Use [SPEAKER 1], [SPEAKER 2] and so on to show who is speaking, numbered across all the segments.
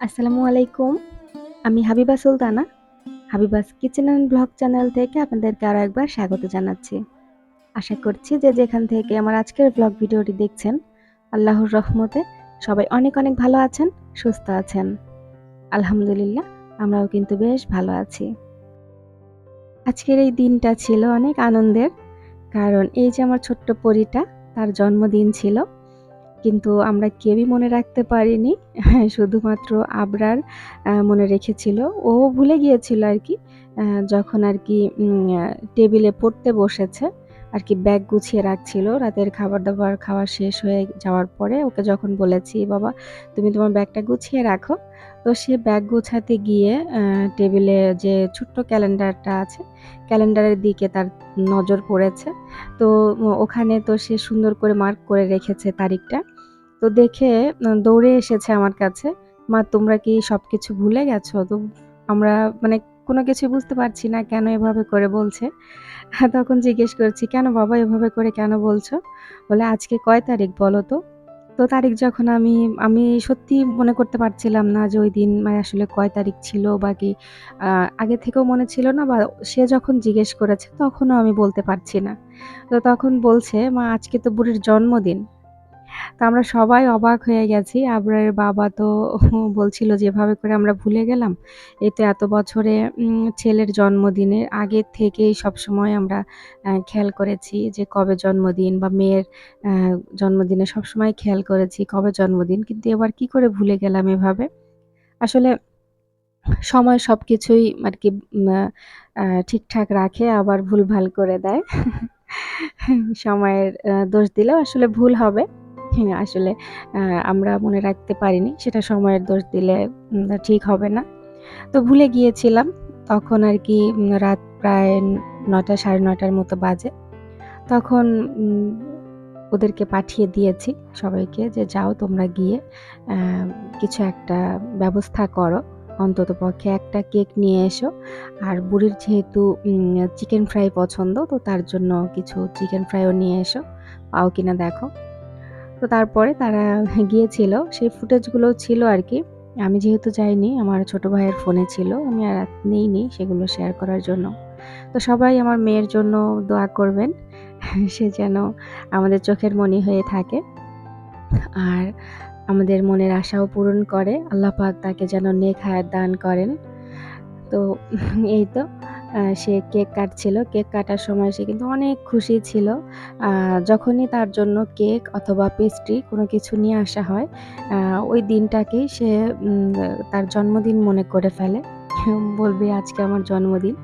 [SPEAKER 1] আসসালামু আলাইকুম। আমি Habiba Sultana, Habiba's kitchen and blog channel থেকে আপনাদেরকে আরও একবার স্বাগত জানাচ্ছি। আশা করছি যে যেখান থেকে আমার আজকের ব্লগ ভিডিওটি দেখছেন, আল্লাহর রহমতে সবাই অনেক অনেক ভালো আছেন, সুস্থ আছেন। আলহামদুলিল্লাহ, আমরাও কিন্তু বেশ ভালো আছি। আজকের এই দিনটা ছিল অনেক আনন্দের, কারণ এই যে আমার ছোট্ট পরীটা, তার জন্মদিন ছিল। কিন্তু আমরা কেউই মনে রাখতে পারিনি। হ্যাঁ শুধুমাত্র আবরার মনে রেখেছিল। ও ভুলে গিয়েছিল আর কি যখন আর কি টেবিলে পড়তে বসেছে, আর কি ব্যাগ গুছিয়ে রাখছিল। রাতের খাবার দাবার খাওয়া শেষ হয়ে যাওয়ার পরে ওকে যখন বলেছি, বাবা, তুমি তোমার ব্যাগটা গুছিয়ে রাখো। তো সে ব্যাগ গোছাতে গিয়ে টেবিলে যে ছোট্ট ক্যালেন্ডারটা আছে, ক্যালেন্ডারের দিকে তার নজর পড়েছে। তো ওখানে তো সে সুন্দর করে মার্ক করে রেখেছে তারিখটা। তো দেখে দৌড়ে এসেছে আমার কাছে, মা, তোমরা কি সব কিছু ভুলে গেছো? তো আমরা মানে কোনো কিছু বুঝতে পারছি না, কেন এভাবে করে বলছে? তখন জিজ্ঞেস করছি, কেন বাবা, এভাবে করে কেন বলছো? বলে, আজকে কয় তারিখ বলো তো? তো তারিখ যখন আমি আমি সত্যি মনে করতে পারছিলাম না যে ওই দিন মানে আসলে কয় তারিখ ছিল বা কি আগে থেকেও মনে ছিল না বা সে যখন জিজ্ঞেস করেছে তখনও আমি বলতে পারছি না। তো তখন বলছে, মা, আজকে তো বুড়ির জন্মদিন। তো আমরা সবাই অবাক হয়ে গেছি। আবরারের বাবা তো বলছিল যেভাবে করে আমরা ভুলে গেলাম। এতে এত বছরে ছেলের জন্মদিনের আগে থেকেই সবসময় আমরা খেয়াল করেছি যে কবে জন্মদিন বা মেয়ের জন্মদিনে সবসময় খেয়াল করেছি কবে জন্মদিন। কিন্তু এবার কি করে ভুলে গেলাম এভাবে? আসলে সময় সব কিছুই আর কি ঠিকঠাক রাখে, আবার ভুলভাল করে দেয়। সময়ের দোষ দিলেও আসলে ভুল হবে। আসলে আমরা মনে রাখতে পারিনি। সেটা সময়ের দোষ দিলে ঠিক হবে না। তো ভুলে গিয়েছিলাম। তখন আর কি রাত প্রায় নটা সাড়ে নটার মতো বাজে। তখন ওদেরকে পাঠিয়ে দিয়েছি সবাইকে যে, যাও তোমরা গিয়ে কিছু একটা ব্যবস্থা করো। অন্তত পক্ষে একটা কেক নিয়ে এসো। আর বুড়ির যেহেতু চিকেন ফ্রাই পছন্দ, তো তার জন্য কিছু চিকেন ফ্রাইও নিয়ে এসো। পাও কিনা দেখো। তো তারপরে তারা গিয়েছিল, সেই ফুটেজগুলো ছিল আর কি। আমি যেহেতু যাইনি, আমার ছোট ভাইয়ের ফোনে ছিল, আমি আর নেইনি সেগুলো শেয়ার করার জন্য। তো সবাই আমার মেয়ের জন্য দোয়া করবেন, সে যেন আমাদের চোখের মনি হয়ে থাকে। আর আমাদের মনের আশাও পূরণ করে, আল্লাহ পাক তাকে যেন নেক হায়াত দান করেন। তো এই তো। সে কেক কাটছিল। কেক কাটার সময় সে কিন্তু অনেক খুশি ছিল। যখনই তার জন্য কেক অথবা পেস্ট্রি কোনো কিছু নিয়ে আসা হয় ওই দিনটাকেই সে তার জন্মদিন মনে করে ফেলে। বলবে, আজকে আমার জন্মদিন।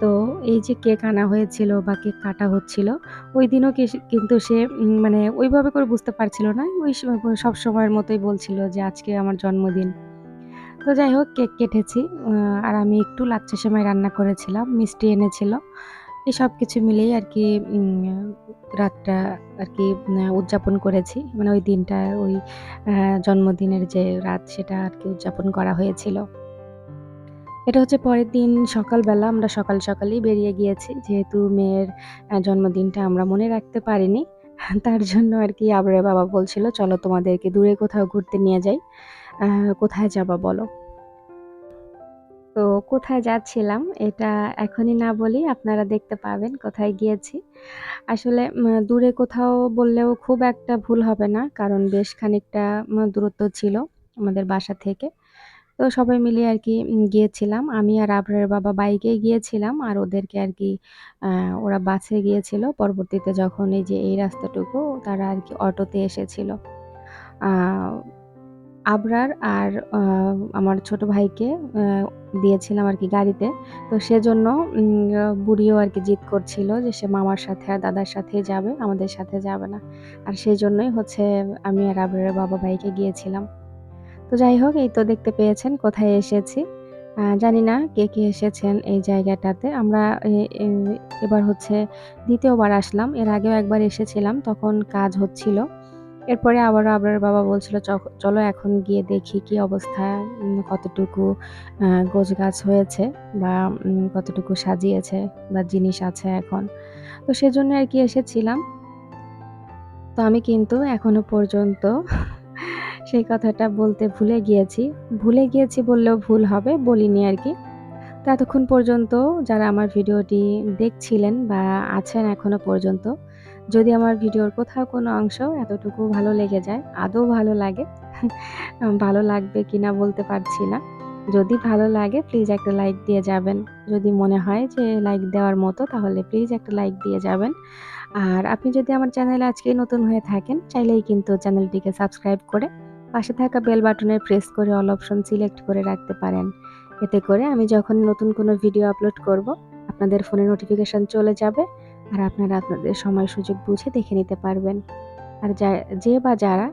[SPEAKER 1] তো এই যে কেক আনা হয়েছিল বা কেক কাটা হচ্ছিল, ওই দিনও কিন্তু সে মানে ওইভাবে করে বুঝতে পারছিল না। ওই সব সময়ের মতোই বলছিল যে, আজকে আমার জন্মদিন। তো যাই হোক, কেক কেটেছি। আর আমি একটু লাচ্চা সেমাই রান্না করেছিলাম, মিষ্টি এনেছিল। এই সব কিছু মিলেই আর কি রাতটা আর কি উদযাপন করেছি। মানে ওই দিনটা, ওই জন্মদিনের যে রাত, সেটা আর কি উদযাপন করা হয়েছিল। এটা হচ্ছে পরের দিন সকালবেলা, আমরা সকাল সকালেই বেরিয়ে গিয়েছি। যেহেতু মেয়ের জন্মদিনটা আমরা মনে রাখতে পারিনি, তার জন্য আর কি আবরে বাবা বলছিল, চলো তোমাদেরকে দূরে কোথাও ঘুরতে নিয়ে যাই। কোথায় যাবা বলো? তো কোথায় যাচ্ছিলাম এটা এখনই না বলি আপনারা দেখতে পাবেন কোথায় গিয়েছি। আসলে দূরে কোথাও বললেও খুব একটা ভুল হবে না, কারণ বেশ খানিকটা দূরত্ব ছিল আমাদের বাসা থেকে। তো সবাই মিলে আর কি গিয়েছিলাম। আমি আর আবরের বাবা বাইকে গিয়েছিলাম আর ওদেরকে আর কি ওরা বাসে গিয়েছিল। পরবর্তীতে যখন এই যে এই রাস্তাটুকু তারা আর কি অটোতে এসেছিল। আবরার আর আমার ছোট ভাইকে দিয়েছিলাম আর কি গাড়িতে। তো সেজন্য বুড়িও আর কি জিদ করছিল যে সে মামার সাথে আর দাদার সাথে যাবে, আমাদের সাথে যাবে না। আর সেই জন্যই হচ্ছে আমি আর আবরারের বাবা ভাইকে গিয়েছিলাম। তো যাই হোক, এই তো দেখতে পেয়েছেন কোথায় এসেছি। জানি না কে কে এসেছেন এই জায়গাটাতে। আমরা এবার হচ্ছে দ্বিতীয়বার আসলাম। এর আগেও একবার এসেছিলাম, তখন কাজ হচ্ছিল। এরপরে আবারও আবরার বাবা বলছিল চলো এখন গিয়ে দেখি কি অবস্থা কতটুকু গোছ গাছ হয়েছে বা কতটুকু সাজিয়েছে বা জিনিস আছে এখন। তো সেজন্য আর কি এসেছিলাম। তো আমি কিন্তু এখনও পর্যন্ত সেই কথাটা বলতে ভুলে গিয়েছি। ভুলে গিয়েছি বললেও ভুল হবে বলিনি আর কি। তো এতক্ষণ পর্যন্ত যারা আমার ভিডিওটি দেখছিলেন বা আছেন এখনও পর্যন্ত যদি আমার ভিডিওর কোথাও কোনো অংশ এতটুকু ভালো লেগে যায়, আদৌ ভালো লাগে? ভালো লাগবে কি না বলতে পারছি না। যদি ভালো লাগে প্লিজ একটা লাইক দিয়ে যাবেন। যদি মনে হয় যে লাইক দেওয়ার মতো, তাহলে প্লিজ একটা লাইক দিয়ে যাবেন। আর আপনি যদি আমার চ্যানেলে আজকে নতুন হয়ে থাকেন, চাইলেই কিন্তু চ্যানেলটিকে সাবস্ক্রাইব করে পাশে থাকা বেল বাটনে প্রেস করে অল অপশন সিলেক্ট করে রাখতে পারেন। এতে করে আমি যখন নতুন কোনো ভিডিও আপলোড করব, আপনাদের ফোনে নোটিফিকেশান চলে যাবে। আর আপনারা আপনাদের সময় সুযোগ বুঝে দেখে নিতে পারবেন। আর যা, যে বা যারা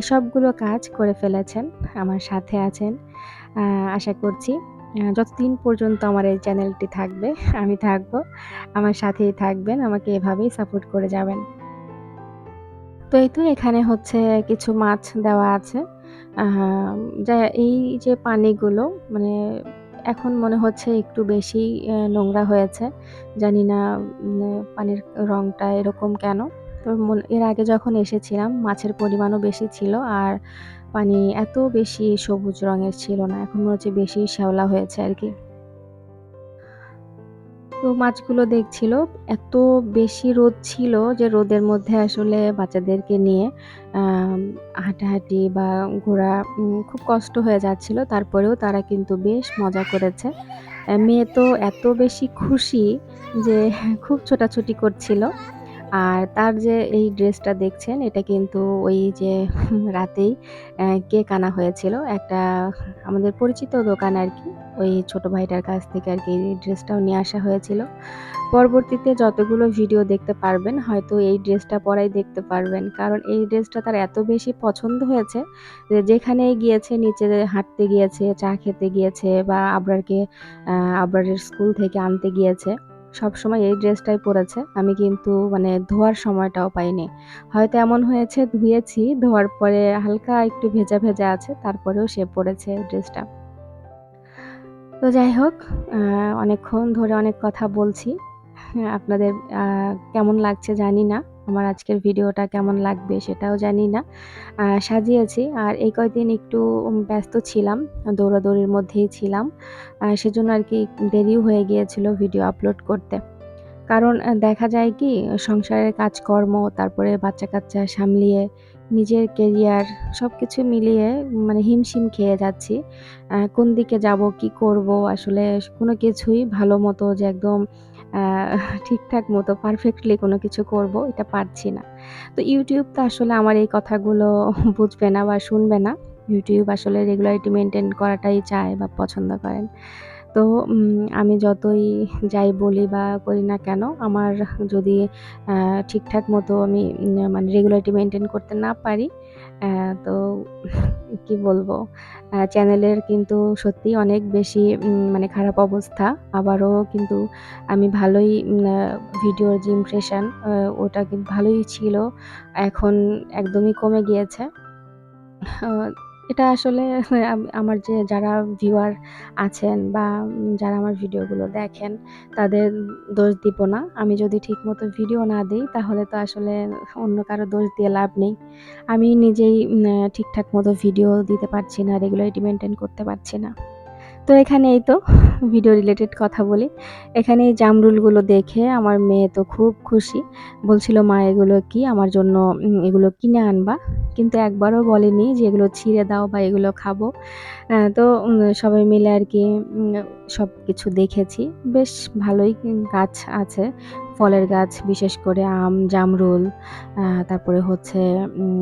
[SPEAKER 1] এসবগুলো কাজ করে ফেলেছেন, আমার সাথে আছেন আশা করছি যতদিন পর্যন্ত আমার এই চ্যানেলটি থাকবে, আমি থাকব, আমার সাথেই থাকবেন, আমাকে এভাবেই সাপোর্ট করে যাবেন। তো এই তো এখানে হচ্ছে কিছু মাছ দেওয়া আছে। যা, এই যে পানিগুলো মানে এখন মনে হচ্ছে একটু বেশি নোংরা হয়েছে। জানি না পানির রঙটা এরকম কেন। তো এর আগে যখন এসেছিলাম, মাছের পরিমাণও বেশি ছিল আর পানি এত বেশি সবুজ রঙের ছিল না। এখন মনে হচ্ছে বেশি শ্যাওলা হয়েছে আর কি। তো মাছগুলো দেখছিল। এত বেশি রোদ ছিল যে রোদের মধ্যে আসলে বাচ্চাদেরকে নিয়ে হাঁটাহাঁটি বা ঘোরা খুব কষ্ট হয়ে যাচ্ছিল। তারপরেও তারা কিন্তু বেশ মজা করেছে। মেয়ে তো এত বেশি খুশি যে খুব ছোটাছুটি করছিল। আর তার যে এই ড্রেসটা দেখছেন, এটা কিন্তু ওই যে রাতেই কেক আনা হয়েছিল। একটা আমাদের পরিচিত দোকান আর কি। ওই ছোট ভাইটার কাছ থেকে আর কি এই ড্রেসটাও নিয়ে আসা হয়েছিল। পরবর্তীতে যতগুলো ভিডিও দেখতে পারবেন, হয়তো এই ড্রেসটা পরাই দেখতে পারবেন। কারণ এই ড্রেসটা তার এত বেশি পছন্দ হয়েছে যে যেখানেই গিয়েছে, নিচে হাঁটতে গিয়েছে, চা খেতে গিয়েছে বা আবরারকে আবরারের স্কুল থেকে আনতে গিয়েছে সব সময় এই ড্রেসটাই পরেছে। আমি কিন্তু মানে ধোয়ার সময়টাও পাইনি। হয়তো এমন হয়েছে, ধুয়েছি, ধোয়ার পরে হালকা একটু ভেজা ভেজা আছে, তারপরেও সে পরেছে ড্রেসটা। তো যাই হোক অনেকক্ষণ ধরে অনেক কথা বলছি। আপনাদের কেমন লাগছে জানি না। আমার আজকের ভিডিওটা কেমন লাগবে সেটাও জানি না। সাজিয়েছি আর এই কয়দিন একটু ব্যস্ত ছিলাম, দৌড়াদৌড়ির মধ্যেই ছিলাম। সেজন্য আর কি দেরিও হয়ে গিয়েছিল ভিডিও আপলোড করতে। কারণ দেখা যায় কি, সংসারের কাজকর্ম, তারপরে বাচ্চা কাচ্চা সামলিয়ে, নিজের কেরিয়ার সব কিছু মিলিয়ে মানে হিমশিম খেয়ে যাচ্ছি। কোন দিকে যাব, কি করব, আসলে কোনো কিছুই ভালো মতো যে একদম ঠিকঠাক মতো পারফেক্টলি কোনো কিছু করব, এটা পারছি না। তো ইউটিউব তো আসলে আমার এই কথাগুলো বুঝবে না বা শুনবে না। ইউটিউব আসলে রেগুলারিটি মেনটেন করাটাই চায় বা পছন্দ করেন। তো আমি যতই যাই বলি বা করি না কেন, আমার যদি ঠিকঠাক মতো আমি মানে রেগুলারিটি মেনটেন করতে না পারি তো কি বলব চ্যানেলের কিন্তু সত্যি অনেক বেশি মানে খারাপ অবস্থা। আবারও কিন্তু আমি ভালোই ভিডিওর যে ইমপ্রেশন ওটা কিন্তু ভালোই ছিল, এখন একদমই কমে গিয়েছে। এটা আসলে আমার যে যারা ভিউয়ার আছেন বা যারা আমার ভিডিওগুলো দেখেন, তাদের দোষ দিব না। আমি যদি ঠিকমতো ভিডিও না দিই, তাহলে তো আসলে অন্য কারও দোষ দিয়ে লাভ নেই। আমি নিজেই ঠিকঠাক মতো ভিডিও দিতে পারছি না রেগুলারিটি মেনটেন করতে পারছি না। তো এখানে এই তো ভিডিও রিলেটেড কথা বলি। এখানে এই জামরুলগুলো দেখে আমার মেয়ে তো খুব খুশি। বলছিল, মা, এগুলো কি? আমার জন্য এগুলো কিনে আনবা? কিন্তু একবারও বলেনি যে এগুলো ছিঁড়ে দাও বা এগুলো খাব। তো সবাই মিলে আর কি সব কিছু দেখেছি। বেশ ভালোই গাছ আছে, ফলের গাছ, বিশেষ করে আম, জামরুল তারপরে হচ্ছে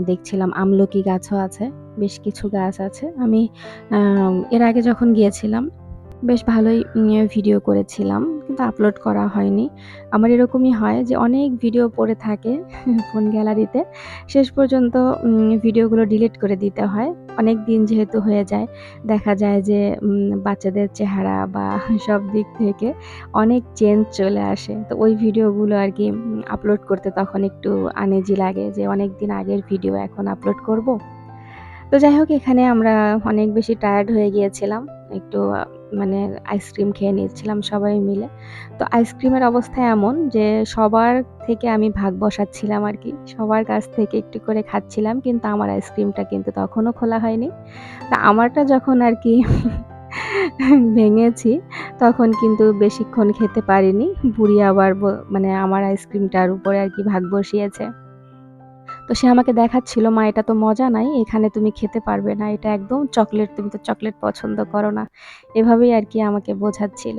[SPEAKER 1] দেখছিলাম আমলকি গাছও আছে, বেশ কিছু গাছ আছে। আমি এর আগে যখন গিয়েছিলাম, বেশ ভালোই ভিডিও করেছিলাম। কিন্তু আপলোড করা হয়নি। আমার এরকমই হয় যে অনেক ভিডিও পড়ে থাকে ফোন গ্যালারিতে শেষ পর্যন্ত ভিডিওগুলো ডিলিট করে দিতে হয়। অনেক দিন যেহেতু হয়ে যায়, দেখা যায় যে বাচ্চাদের চেহারা বা সব দিক থেকে অনেক চেঞ্জ চলে আসে। তো ওই ভিডিওগুলো আর কি আপলোড করতে তখন একটু আনেজি লাগে যে অনেক দিন আগের ভিডিও এখন আপলোড করব। তো যাই হোক, এখানে আমরা অনেক বেশি টায়ার্ড হয়ে গিয়েছিলাম। একটু মানে আইসক্রিম খেয়ে নিচ্ছিলাম সবাই মিলে। তো আইসক্রিমের অবস্থা এমন যে সবার থেকে আমি ভাগ বসাচ্ছিলাম আর কি সবার কাছ থেকে একটু করে খাচ্ছিলাম কিন্তু আমার আইসক্রিমটা কিন্তু তখনও খোলা হয়নি। তা আমারটা যখন আর কি ভেঙেছি তখন কিন্তু বেশিক্ষণ খেতে পারিনি। বুড়ি আবার মানে আমার আইসক্রিমটার উপরে আর কি ভাগ বসিয়েছে। তো সে আমাকে দেখাচ্ছিল, "মা এটা তো মজা নাই। এখানে তুমি খেতে পারবে না। এটা একদম চকলেট। তুমি তো চকলেট পছন্দ করো না।" এভাবেই আর কি আমাকে বোঝাচ্ছিল।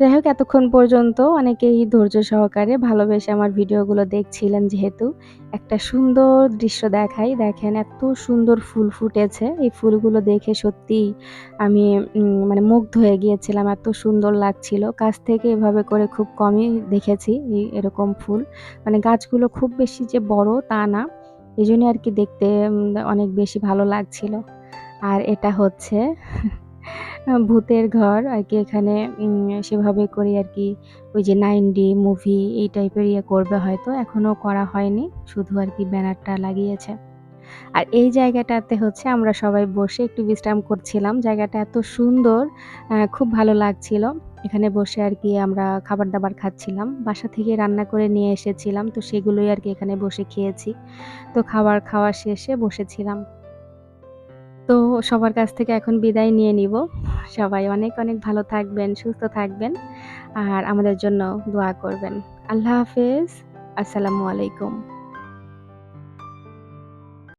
[SPEAKER 1] যাই হোক, এতক্ষণ পর্যন্ত অনেকেই ধৈর্য সহকারে ভালোবেসে আমার ভিডিওগুলো দেখছিলেন যেহেতু। একটা সুন্দর দৃশ্য দেখাই। দেখেন, এত সুন্দর ফুল ফুটেছে। এই ফুলগুলো দেখে সত্যিই আমি মানে মুগ্ধ হয়ে গিয়েছিলাম। এত সুন্দর লাগছিল। কাছ থেকে এভাবে করে খুব কমই দেখেছি এরকম ফুল। মানে গাছগুলো খুব বেশি যে বড় তা না। এই জন্য আর কি দেখতে অনেক বেশি ভালো লাগছিল। আর এটা হচ্ছে ভূতের ঘর আর কি এখানে সেভাবে করে আর কি ওই যে 9D মুভি এই টাইপের ইয়ে করবে হয়তো। এখনও করা হয়নি। শুধু আর কি ব্যানারটা লাগিয়েছে। আর এই জায়গাটাতে হচ্ছে আমরা সবাই বসে একটু বিশ্রাম করছিলাম। জায়গাটা এত সুন্দর, খুব ভালো লাগছিল। এখানে বসে আর কি আমরা খাবার-দাবার খাচ্ছিলাম। বাসা থেকে রান্না করে নিয়ে এসেছিলাম। তো সেগুলোই আর কি এখানে বসে খেয়েছি। তো খাবার খাওয়া শেষে বসেছিলাম। তো সবার কাছ থেকে এখন বিদায় নিয়ে নিব। সবাই অনেক, অনেক ভালো থাকবেন, সুস্থ থাকবেন। আর আমাদের জন্য দোয়া করবেন। আল্লাহ হাফেজ। আসসালামু আলাইকুম।